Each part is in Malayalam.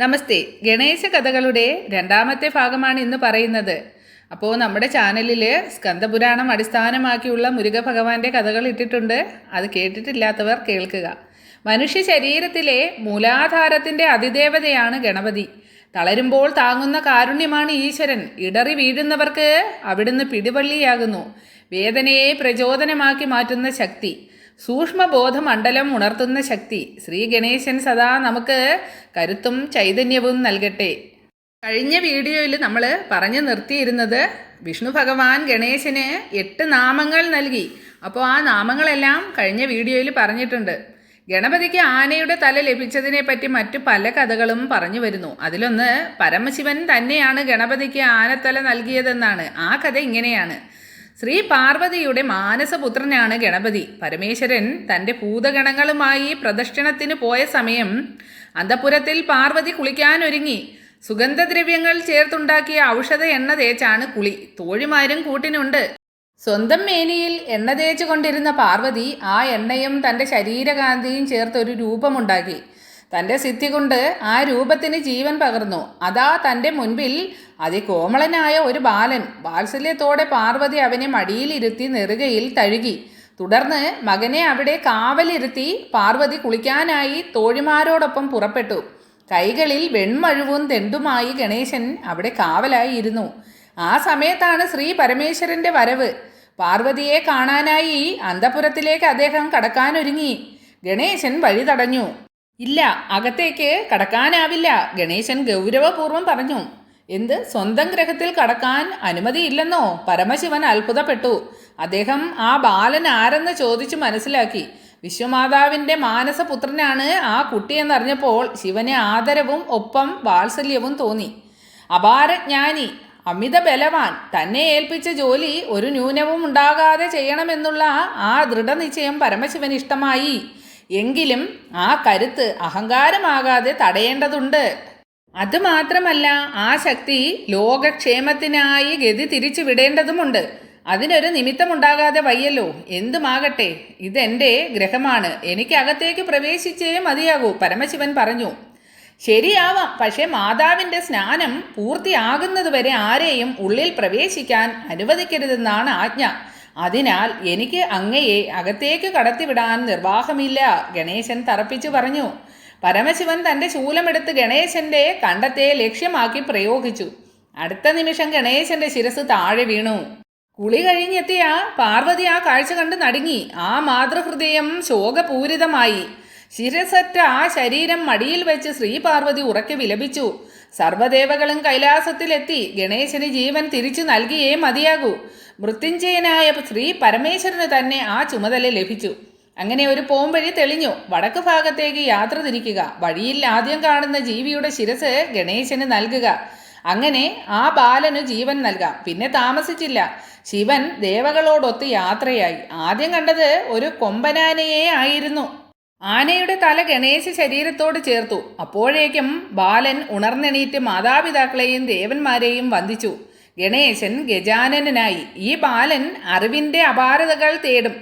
നമസ്തേ. ഗണേശ കഥകളുടെ രണ്ടാമത്തെ ഭാഗമാണ് ഇന്ന് പറയുന്നത്. അപ്പോൾ നമ്മുടെ ചാനലിൽ സ്കന്ദപുരാണം അടിസ്ഥാനമാക്കിയുള്ള മുരുക ഭഗവാന്റെ കഥകൾ ഇട്ടിട്ടുണ്ട്. അത് കേട്ടിട്ടില്ലാത്തവർ കേൾക്കുക. മനുഷ്യ ശരീരത്തിലെ മൂലാധാരത്തിന്റെ അതിദേവതയാണ് ഗണപതി. തളരുമ്പോൾ താങ്ങുന്ന കാരുണ്യമാണ് ഈശ്വരൻ. ഇടറി വീഴുന്നവർക്ക് അവിടുന്ന് പിടിവള്ളിയാകുന്നു. വേദനയെ പ്രചോദനമാക്കി മാറ്റുന്ന ശക്തി. സൂക്ഷ്മബോധമണ്ഡലം ഉണർത്തുന്ന ശക്തി. ശ്രീ ഗണേശൻ സദാ നമുക്ക് കരുത്തും ചൈതന്യവും നൽകട്ടെ. കഴിഞ്ഞ വീഡിയോയിൽ നമ്മൾ പറഞ്ഞു നിർത്തിയിരുന്നത് വിഷ്ണു ഭഗവാൻ ഗണേശന് എട്ട് നാമങ്ങൾ നൽകി. അപ്പോൾ ആ നാമങ്ങളെല്ലാം കഴിഞ്ഞ വീഡിയോയിൽ പറഞ്ഞിട്ടുണ്ട്. ഗണപതിക്ക് ആനയുടെ തല ലഭിച്ചതിനെ പറ്റി മറ്റു പല കഥകളും പറഞ്ഞു വരുന്നു. അതിലൊന്ന് പരമശിവൻ തന്നെയാണ് ഗണപതിക്ക് ആനത്തല നൽകിയതെന്നാണ്. ആ കഥ ഇങ്ങനെയാണ്. ശ്രീ പാർവതിയുടെ മാനസപുത്രനാണ് ഗണപതി. പരമേശ്വരൻ തന്റെ ഭൂതഗണങ്ങളുമായി പ്രദക്ഷിണത്തിന് പോയ സമയം അന്തപുരത്തിൽ പാർവതി കുളിക്കാനൊരുങ്ങി. സുഗന്ധദ്രവ്യങ്ങൾ ചേർത്തുണ്ടാക്കിയ ഔഷധ എണ്ണ തേച്ചാണ് കുളി. തോഴിമാരും കൂട്ടിനുണ്ട്. സ്വന്തം മേനിയിൽ എണ്ണ തേച്ചുകൊണ്ടിരുന്ന പാർവതി ആ എണ്ണയും തന്റെ ശരീരകാന്തിയും ചേർത്തൊരു രൂപമുണ്ടാക്കി. തന്റെ സിദ്ധി കൊണ്ട് ആ രൂപത്തിന് ജീവൻ പകർന്നു. അതാ തന്റെ മുൻപിൽ അതികോമളനായ ഒരു ബാലൻ വാത്സല്യത്തോടെ പാർവതി അവനെ മടിയിലിരുത്തി നെറുകയിൽ തഴുകി. തുടർന്ന് മകനെ അവിടെ കാവലിരുത്തി പാർവതി കുളിക്കാനായി തോഴിമാരോടൊപ്പം പുറപ്പെട്ടു. കൈകളിൽ വെൺമഴുവും തെണ്ടുമായി ഗണേശൻ അവിടെ കാവലായി ഇരുന്നു ആ സമയത്താണ് ശ്രീ പരമേശ്വരന്റെ വരവ്. പാർവതിയെ കാണാനായി അന്തപുരത്തിലേക്ക് അദ്ദേഹം കടക്കാനൊരുങ്ങി. ഗണേശൻ വഴി തടഞ്ഞു ഇല്ല അകത്തേക്ക് കടക്കാനാവില്ല. ഗണേശൻ ഗൗരവപൂർവം പറഞ്ഞു എന്ത്? സ്വന്തം ഗ്രഹത്തിൽ കടക്കാൻ അനുമതിയില്ലെന്നോ? പരമശിവൻ അത്ഭുതപ്പെട്ടു. അദ്ദേഹം ആ ബാലൻ ആരെന്ന് ചോദിച്ചു മനസ്സിലാക്കി. വിശ്വമാതാവിന്റെ മാനസപുത്രനാണ് ആ കുട്ടിയെന്നറിഞ്ഞപ്പോൾ ശിവന് ആദരവും ഒപ്പം വാത്സല്യവും തോന്നി. അപാരജ്ഞാനി അമിത ബലവാൻ തന്നെ ഏൽപ്പിച്ച ജോലി ഒരു ന്യൂനവും ഉണ്ടാകാതെ ചെയ്യണമെന്നുള്ള ആ ദൃഢനിശ്ചയം പരമശിവന് ഇഷ്ടമായി. എങ്കിലും ആ കരുത്ത് അഹങ്കാരമാകാതെ തടയേണ്ടതുണ്ട്. അതുമാത്രമല്ല ആ ശക്തി ലോകക്ഷേമത്തിനായി ഗതി തിരിച്ചു വിടേണ്ടതുമുണ്ട്. അതിനൊരു നിമിത്തമുണ്ടാകാതെ വയ്യല്ലോ. എന്തുമാകട്ടെ ഇതെന്റെ ഗ്രഹമാണ്. എനിക്ക് അകത്തേക്ക് പ്രവേശിച്ചേ മതിയാകൂ പരമശിവൻ പറഞ്ഞു. ശരിയാവാം. പക്ഷേ മാതാവിന്റെ സ്നാനം പൂർത്തിയാകുന്നതുവരെ ആരെയും ഉള്ളിൽ പ്രവേശിക്കാൻ അനുവദിക്കരുതെന്നാണ് ആജ്ഞ. അതിനാൽ എനിക്ക് അങ്ങയെ അകത്തേക്ക് കടത്തിവിടാൻ നിർവാഹമില്ല ഗണേശൻ തറപ്പിച്ചു പറഞ്ഞു. പരമശിവൻ തന്റെ ശൂലമെടുത്ത് ഗണേശന്റെ കണ്ടത്തെ ലക്ഷ്യമാക്കി പ്രയോഗിച്ചു. അടുത്ത നിമിഷം ഗണേശന്റെ ശിരസ് താഴെ വീണു. കുളി കഴിഞ്ഞെത്തിയ പാർവതി ആ കാഴ്ച കണ്ട് നടുങ്ങി. ആ മാതൃഹൃദയം ശോകപൂരിതമായി. ശിരസറ്റ ആ ശരീരം മടിയിൽ വെച്ച് ശ്രീപാർവതി ഉറക്കെ വിലപിച്ചു. സർവദേവകളും കൈലാസത്തിലെത്തി ഗണേശന് ജീവൻ തിരിച്ചു നൽകിയേ മതിയാകൂ. മൃത്യുഞ്ജയനായ ശ്രീ പരമേശ്വരന് തന്നെ ആ ചുമതല ലഭിച്ചു. അങ്ങനെ ഒരു പോംവഴി തെളിഞ്ഞു. വടക്ക് ഭാഗത്തേക്ക് യാത്ര തിരിക്കുക. വഴിയിൽ ആദ്യം കാണുന്ന ജീവിയുടെ ശിരസ് ഗണേശന് നൽകുക. അങ്ങനെ ആ ബാലന് ജീവൻ നൽകാം. പിന്നെ താമസിച്ചില്ല. ശിവൻ ദേവകളോടൊത്ത് യാത്രയായി. ആദ്യം കണ്ടത് ഒരു കൊമ്പനാനയെ ആയിരുന്നു. ആനയുടെ തല ഗണേശ ശരീരത്തോട് ചേർത്തു. അപ്പോഴേക്കും ബാലൻ ഉണർന്നെണീറ്റ് മാതാപിതാക്കളെയും ദേവന്മാരെയും വന്ദിച്ചു. ഗണേശൻ ഗജാനനായി ഈ ബാലൻ അറിവിന്റെ അപാരതകൾ തേടും.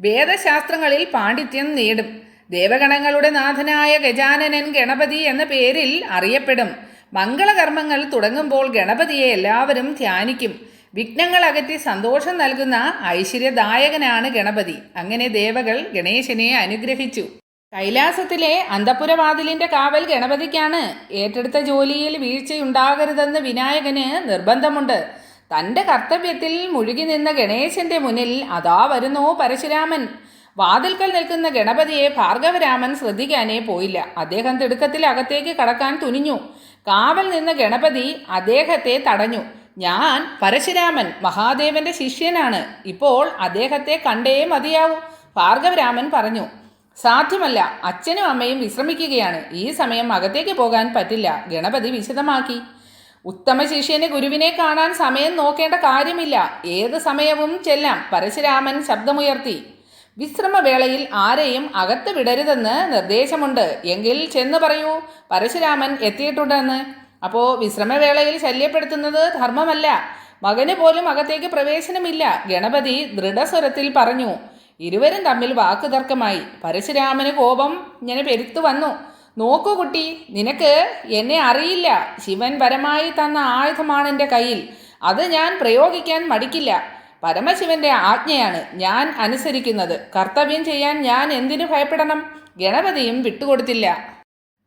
വേദശാസ്ത്രങ്ങളിൽ പാണ്ഡിത്യം നേടും. ദേവഗണങ്ങളുടെ നാഥനായ ഗജാനനൻ ഗണപതി എന്ന പേരിൽ അറിയപ്പെടും. മംഗളകർമ്മങ്ങൾ തുടങ്ങുമ്പോൾ ഗണപതിയെ എല്ലാവരും ധ്യാനിക്കും. വിഘ്നങ്ങൾ അകറ്റി സന്തോഷം നൽകുന്ന ഐശ്വര്യദായകനാണ് ഗണപതി. അങ്ങനെ ദേവകൾ ഗണേശനെ അനുഗ്രഹിച്ചു. കൈലാസത്തിലെ അന്തപുരവാതിലിന്റെ കാവൽ ഗണപതിക്കാണ് ഏറ്റെടുത്ത ജോലിയിൽ വീഴ്ചയുണ്ടാകരുതെന്ന് വിനായകന് നിർബന്ധമുണ്ട്. തന്റെ കർത്തവ്യത്തിൽ മുഴുകി നിന്ന ഗണേശന്റെ മുന്നിൽ അതാ വരുന്നു പരശുരാമൻ. വാതിൽക്കൽ നിൽക്കുന്ന ഗണപതിയെ ഭാർഗവരാമൻ ശ്രദ്ധിക്കാനേ പോയില്ല. അദ്ദേഹം തിടുക്കത്തിൽ അകത്തേക്ക് കടക്കാൻ തുനിഞ്ഞു. കാവൽ നിന്ന ഗണപതി അദ്ദേഹത്തെ തടഞ്ഞു. ഞാൻ പരശുരാമൻ മഹാദേവന്റെ ശിഷ്യനാണ്. ഇപ്പോൾ അദ്ദേഹത്തെ കണ്ടേ മതിയാവൂ ഭാർഗവരാമൻ പറഞ്ഞു. സാധ്യമല്ല. അച്ഛനും അമ്മയും വിശ്രമിക്കുകയാണ്. ഈ സമയം അകത്തേക്ക് പോകാൻ പറ്റില്ല. ഗണപതി വിശദമാക്കി. ഉത്തമ ശിഷ്യന് ഗുരുവിനെ കാണാൻ സമയം നോക്കേണ്ട കാര്യമില്ല. ഏത് സമയവും ചെല്ലാം. പരശുരാമൻ ശബ്ദമുയർത്തി. വിശ്രമവേളയിൽ ആരെയും അകത്ത് വിടരുതെന്ന് നിർദ്ദേശമുണ്ട്. എങ്കിൽ ചെന്ന് പറയൂ. പരശുരാമൻ എത്തിയിട്ടുണ്ടെന്ന്. അപ്പോൾ വിശ്രമവേളയിൽ ശല്യപ്പെടുത്തുന്നത് ധർമ്മമല്ല. മകന് പോലും അകത്തേക്ക് പ്രവേശനമില്ല. ഗണപതി ദൃഢസ്വരത്തിൽ പറഞ്ഞു. ഇരുവരും തമ്മിൽ വാക്കുതർക്കമായി പരശുരാമന് കോപം ഇങ്ങനെ പെരുത്തു വന്നു. നോക്കൂ കുട്ടി നിനക്ക് എന്നെ അറിയില്ല. ശിവൻ പരമായി തന്ന ആയുധമാണ് എന്റെ കയ്യിൽ. അത് ഞാൻ പ്രയോഗിക്കാൻ മടിക്കില്ല. പരമശിവന്റെ ആജ്ഞയാണ് ഞാൻ അനുസരിക്കുന്നത്. കർത്തവ്യം ചെയ്യാൻ ഞാൻ എന്തിനു ഭയപ്പെടണം? ഗണപതിയും വിട്ടുകൊടുത്തില്ല.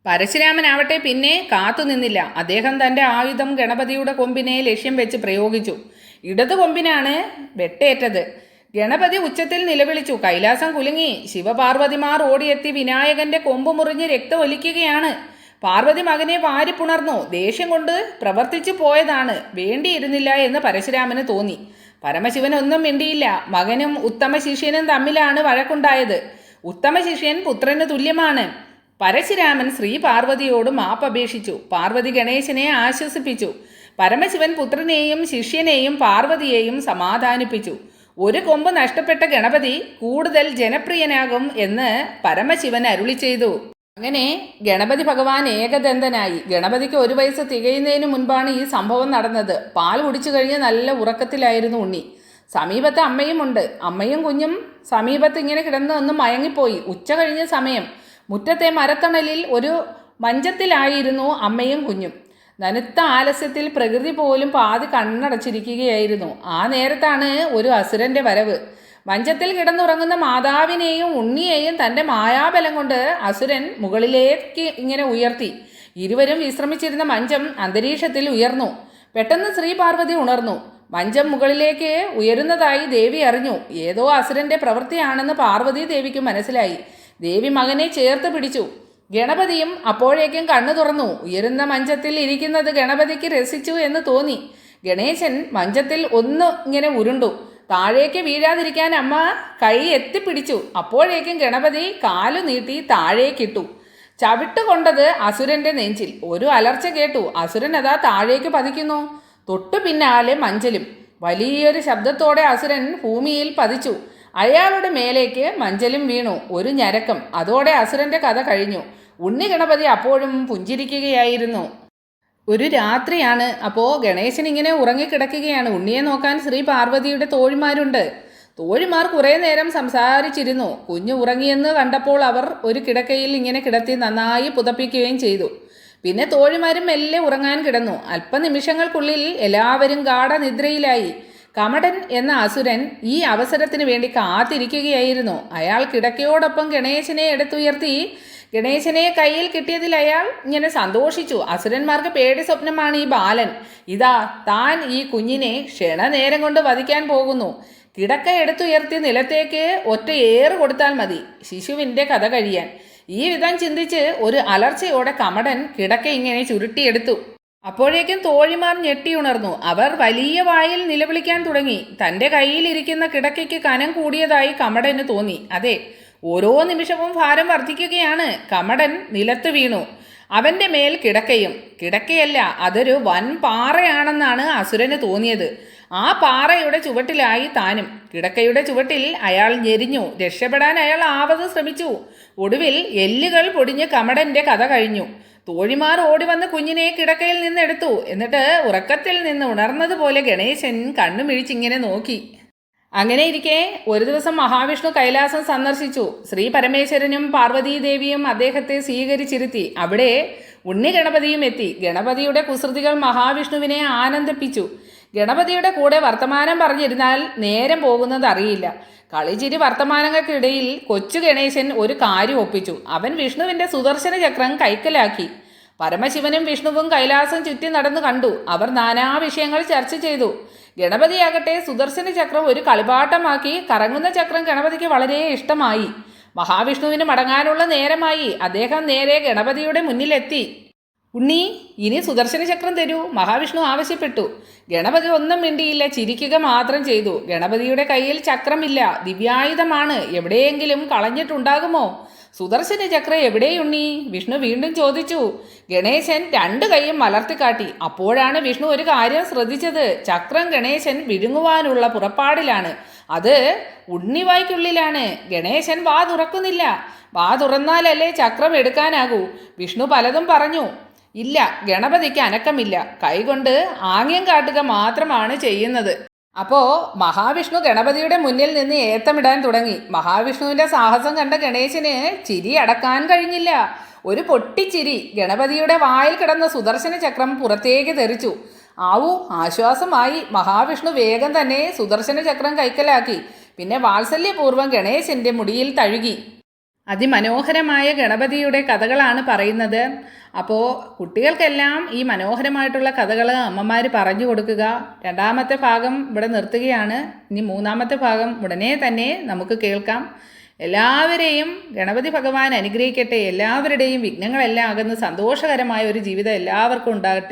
പരശുരാമനാവട്ടെ പിന്നെ കാത്തുനിന്നില്ല അദ്ദേഹം തന്റെ ആയുധം ഗണപതിയുടെ കൊമ്പിനെ ലക്ഷ്യം വെച്ച് പ്രയോഗിച്ചു. ഇടതു കൊമ്പിനാണ് വെട്ടേറ്റത്. ഗണപതി ഉച്ചത്തിൽ നിലവിളിച്ചു. കൈലാസം കുലുങ്ങി. ശിവപാർവതിമാർ ഓടിയെത്തി വിനായകന്റെ കൊമ്പ് മുറിഞ്ഞ് രക്തമൊലിക്കുകയാണ്. പാർവതി മകനെ വാരിപ്പുണർന്നു. ദേഷ്യം കൊണ്ട് പ്രവർത്തിച്ചു പോയതാണ്. വേണ്ടിയിരുന്നില്ല എന്ന് പരശുരാമന് തോന്നി. പരമശിവനൊന്നും മിണ്ടിയില്ല. മകനും ഉത്തമ ശിഷ്യനും തമ്മിലാണ് വഴക്കുണ്ടായത്. ഉത്തമ ശിഷ്യൻ പുത്രന് തുല്യമാണ്. പരശുരാമൻ ശ്രീ പാർവതിയോട് മാപ്പപേക്ഷിച്ചു പാർവതി ഗണേശനെ ആശ്വസിപ്പിച്ചു. പരമശിവൻ പുത്രനെയും ശിഷ്യനെയും പാർവതിയെയും സമാധാനിപ്പിച്ചു. ഒരു കൊമ്പ് നഷ്ടപ്പെട്ട ഗണപതി കൂടുതൽ ജനപ്രിയനാകും എന്ന് പരമശിവൻ അരുളി ചെയ്തു. അങ്ങനെ ഗണപതി ഭഗവാൻ ഏകദന്തനായി. ഗണപതിക്ക് ഒരു വയസ്സ് തികയുന്നതിന് മുൻപാണ് ഈ സംഭവം നടന്നത്. പാൽ കുടിച്ചു കഴിഞ്ഞ് നല്ല ഉറക്കത്തിലായിരുന്നു ഉണ്ണി. സമീപത്ത് അമ്മയുമുണ്ട് അമ്മയും കുഞ്ഞും സമീപത്ത് ഇങ്ങനെ കിടന്ന് ഒന്ന് മയങ്ങിപ്പോയി. ഉച്ച കഴിഞ്ഞ സമയം മുറ്റത്തെ മരത്തണലിൽ ഒരു മഞ്ചത്തിലായിരുന്നു അമ്മയും കുഞ്ഞും. നനുത്ത ആലസ്യത്തിൽ പ്രകൃതി പോലും പാതി കണ്ണടച്ചിരിക്കുകയായിരുന്നു. ആ നേരത്താണ് ഒരു അസുരന്റെ വരവ്. മഞ്ചത്തിൽ കിടന്നുറങ്ങുന്ന മാതാവിനെയും ഉണ്ണിയെയും തന്റെ മായാബലം കൊണ്ട് അസുരൻ മുകളിലേക്ക് ഇങ്ങനെ ഉയർത്തി. ഇരുവരും വിശ്രമിച്ചിരുന്ന മഞ്ചം അന്തരീക്ഷത്തിൽ ഉയർന്നു. പെട്ടെന്ന് ശ്രീ പാർവതി ഉണർന്നു. മഞ്ചം മുകളിലേക്ക് ഉയരുന്നതായി ദേവി അറിഞ്ഞു. ഏതോ അസുരന്റെ പ്രവൃത്തിയാണെന്ന് പാർവതി ദേവിക്ക് മനസ്സിലായി. ദേവി മകനെ ചേർത്ത് പിടിച്ചു. ഗണപതിയും അപ്പോഴേക്കും കണ്ണു തുറന്നു. ഉയരുന്ന മഞ്ചത്തിൽ ഇരിക്കുന്നത് ഗണപതിക്ക് രസിച്ചു എന്ന് തോന്നി. ഗണേശൻ മഞ്ചത്തിൽ ഒന്ന് ഇങ്ങനെ ഉരുണ്ടു. താഴേക്ക് വീഴാതിരിക്കാൻ അമ്മ കൈ എത്തിപ്പിടിച്ചു. അപ്പോഴേക്കും ഗണപതി കാലു നീട്ടി താഴേക്കിട്ടു. ചവിട്ടുകൊണ്ടത് അസുരന്റെ നെഞ്ചിൽ. ഒരു അലർച്ച കേട്ടു. അസുരൻ അതാ താഴേക്ക് പതിക്കുന്നു. തൊട്ടു പിന്നാലെ മഞ്ചലും. വലിയൊരു ശബ്ദത്തോടെ അസുരൻ ഭൂമിയിൽ പതിച്ചു. അയാളുടെ മേലേക്ക് മഞ്ചലും വീണു. ഒരു ഞരക്കം. അതോടെ അസുരന്റെ കഥ കഴിഞ്ഞു. ഉണ്ണി ഗണപതി അപ്പോഴും പുഞ്ചിരിക്കുകയായിരുന്നു. ഒരു രാത്രിയാണ്. അപ്പോൾ ഗണേശൻ ഇങ്ങനെ ഉറങ്ങിക്കിടക്കുകയാണ്. ഉണ്ണിയെ നോക്കാൻ ശ്രീ പാർവതിയുടെ തോഴിമാരുണ്ട്. തോഴിമാർ കുറേ നേരം സംസാരിച്ചിരുന്നു. കുഞ്ഞു ഉറങ്ങിയെന്ന് കണ്ടപ്പോൾ അവർ ഒരു കിടക്കയിൽ ഇങ്ങനെ കിടത്തി നന്നായി പുതപ്പിക്കുകയും ചെയ്തു. പിന്നെ തോഴിമാരും മെല്ലെ ഉറങ്ങാൻ കിടന്നു. അല്പനിമിഷങ്ങൾക്കുള്ളിൽ എല്ലാവരും ഗാഠനിദ്രയിലായി. കമടൻ എന്ന അസുരൻ ഈ അവസരത്തിന് വേണ്ടി കാത്തിരിക്കുകയായിരുന്നു. അയാൾ കിടക്കയോടൊപ്പം ഗണേശനെ എടുത്തുയർത്തി ഗണേശനെ കയ്യിൽ കിട്ടിയതിൽ അയാൾ ഇങ്ങനെ സന്തോഷിച്ചു. അസുരന്മാർക്ക് പേടി സ്വപ്നമാണ് ഈ ബാലൻ. ഇതാ താൻ ഈ കുഞ്ഞിനെ ക്ഷണനേരം കൊണ്ട് വധിക്കാൻ പോകുന്നു. കിടക്ക എടുത്തുയർത്തി നിലത്തേക്ക് ഒറ്റ ഏറ് കൊടുത്താൽ മതി. ശിശുവിന്റെ കഥ കഴിയാൻ. ഈ വിധം ചിന്തിച്ച് ഒരു അലർച്ചയോടെ കമടൻ കിടക്ക ഇങ്ങനെ ചുരുട്ടിയെടുത്തു. അപ്പോഴേക്കും തോഴിമാർ ഞെട്ടിയുണർന്നു അവർ വലിയ വായിൽ നിലവിളിക്കാൻ തുടങ്ങി. തന്റെ കയ്യിലിരിക്കുന്ന കിടക്കയ്ക്ക് കനം കൂടിയതായി കമടന് തോന്നി. അതെ ഓരോ നിമിഷവും ഭാരം വർദ്ധിക്കുകയാണ്. കമടൻ നിലത്ത് വീണു. അവന്റെ മേൽ കിടക്കയും. കിടക്കയല്ല അതൊരു വൻ പാറയാണെന്നാണ് അസുരന് തോന്നിയത്. ആ പാറയുടെ ചുവട്ടിലായി താനും. കിടക്കയുടെ ചുവട്ടിൽ അയാൾ ഞെരിഞ്ഞു. രക്ഷപ്പെടാൻ അയാൾ ആവത് ശ്രമിച്ചു. ഒടുവിൽ എല്ലുകൾ പൊടിഞ്ഞ് കമടന്റെ കഥ കഴിഞ്ഞു. തോഴിമാർ ഓടി വന്ന് കുഞ്ഞിനെ കിടക്കയിൽ നിന്ന് എടുത്തു. എന്നിട്ട് ഉറക്കത്തിൽ നിന്ന് ഉണർന്നതുപോലെ ഗണേശൻ കണ്ണുമിഴിച്ചിങ്ങനെ നോക്കി. അങ്ങനെ ഇരിക്കെ ഒരു ദിവസം മഹാവിഷ്ണു കൈലാസം സന്ദർശിച്ചു. ശ്രീ പരമേശ്വരനും പാർവതീദേവിയും അദ്ദേഹത്തെ സ്വീകരിച്ചിരുത്തി. അവിടെ ഉണ്ണി ഗണപതിയും എത്തി. ഗണപതിയുടെ കുസൃതികൾ മഹാവിഷ്ണുവിനെ ആനന്ദിപ്പിച്ചു. ഗണപതിയുടെ കൂടെ വർത്തമാനം പറഞ്ഞിരുന്നാൽ നേരം പോകുന്നത് അറിയില്ല. കളിച്ചിരി വർത്തമാനങ്ങൾക്കിടയിൽ കൊച്ചു ഗണേശൻ ഒരു കാര്യം ഒപ്പിച്ചു. അവൻ വിഷ്ണുവിന്റെ സുദർശന ചക്രം കൈക്കലാക്കി. പരമശിവനും വിഷ്ണുവും കൈലാസം ചുറ്റി നടന്നു കണ്ടു. അവർ നാനാ വിഷയങ്ങൾ ചർച്ച ചെയ്തു. ഗണപതിയാകട്ടെ സുദർശന ചക്രം ഒരു കളിപ്പാട്ടമാക്കി കറങ്ങുന്ന ചക്രം ഗണപതിക്ക് വളരെ ഇഷ്ടമായി. മഹാവിഷ്ണുവിന് മടങ്ങാനുള്ള നേരമായി. അദ്ദേഹം നേരെ ഗണപതിയുടെ മുന്നിലെത്തി. ഉണ്ണി ഇനി സുദർശന ചക്രം തരൂ. മഹാവിഷ്ണു ആവശ്യപ്പെട്ടു. ഗണപതി ഒന്നും മിണ്ടിയില്ല. ചിരിക്കുക മാത്രം ചെയ്തു. ഗണപതിയുടെ കയ്യിൽ ചക്രമില്ല. ദിവ്യായുധമാണ്. എവിടെയെങ്കിലും കളഞ്ഞിട്ടുണ്ടാകുമോ? സുദർശന ചക്ര എവിടെയുണ്ണി? വിഷ്ണു വീണ്ടും ചോദിച്ചു. ഗണേശൻ രണ്ട് കൈയും മലർത്തിക്കാട്ടി അപ്പോഴാണ് വിഷ്ണു ഒരു കാര്യം ശ്രദ്ധിച്ചത്. ചക്രം ഗണേശൻ വിഴുങ്ങുവാനുള്ള പുറപ്പാടിലാണ്. അത് ഉണ്ണിവായ്ക്കുള്ളിലാണ്. ഗണേശൻ വാ തുറക്കുന്നില്ല. വാ തുറന്നാലല്ലേ ചക്രം എടുക്കാനാകൂ. വിഷ്ണു പലതും പറഞ്ഞു. ഇല്ല ഗണപതിക്ക് അനക്കമില്ല. കൈകൊണ്ട് ആംഗ്യം കാട്ടുക മാത്രമാണ് ചെയ്യുന്നത്. അപ്പോ മഹാവിഷ്ണു ഗണപതിയുടെ മുന്നിൽ നിന്ന് ഏത്തമിടാൻ തുടങ്ങി. മഹാവിഷ്ണുവിന്റെ സാഹസം കണ്ട ഗണേശന് ചിരി അടക്കാൻ കഴിഞ്ഞില്ല. ഒരു പൊട്ടിച്ചിരി ഗണപതിയുടെ വായിൽ കിടന്ന സുദർശന ചക്രം പുറത്തേക്ക് തെറിച്ചു. ആവു ആശ്വാസമായി മഹാവിഷ്ണു വേഗം തന്നെ സുദർശന ചക്രം കൈക്കലാക്കി. പിന്നെ വാത്സല്യപൂർവം ഗണേശന്റെ മുടിയിൽ തഴുകി. അതിമനോഹരമായ ഗണപതിയുടെ കഥകളാണ് പറയുന്നത്. അപ്പോൾ കുട്ടികൾക്കെല്ലാം ഈ മനോഹരമായിട്ടുള്ള കഥകൾ അമ്മമാർ പറഞ്ഞു കൊടുക്കുക. രണ്ടാമത്തെ ഭാഗം ഇവിടെ നിർത്തുകയാണ്. ഇനി മൂന്നാമത്തെ ഭാഗം ഉടനെ തന്നെ നമുക്ക് കേൾക്കാം. എല്ലാവരെയും ഗണപതി ഭഗവാൻ അനുഗ്രഹിക്കട്ടെ. എല്ലാവരുടെയും വിഘ്നങ്ങളെല്ലാം അകന്ന് സന്തോഷകരമായ ഒരു ജീവിതം എല്ലാവർക്കും ഉണ്ടാകട്ടെ.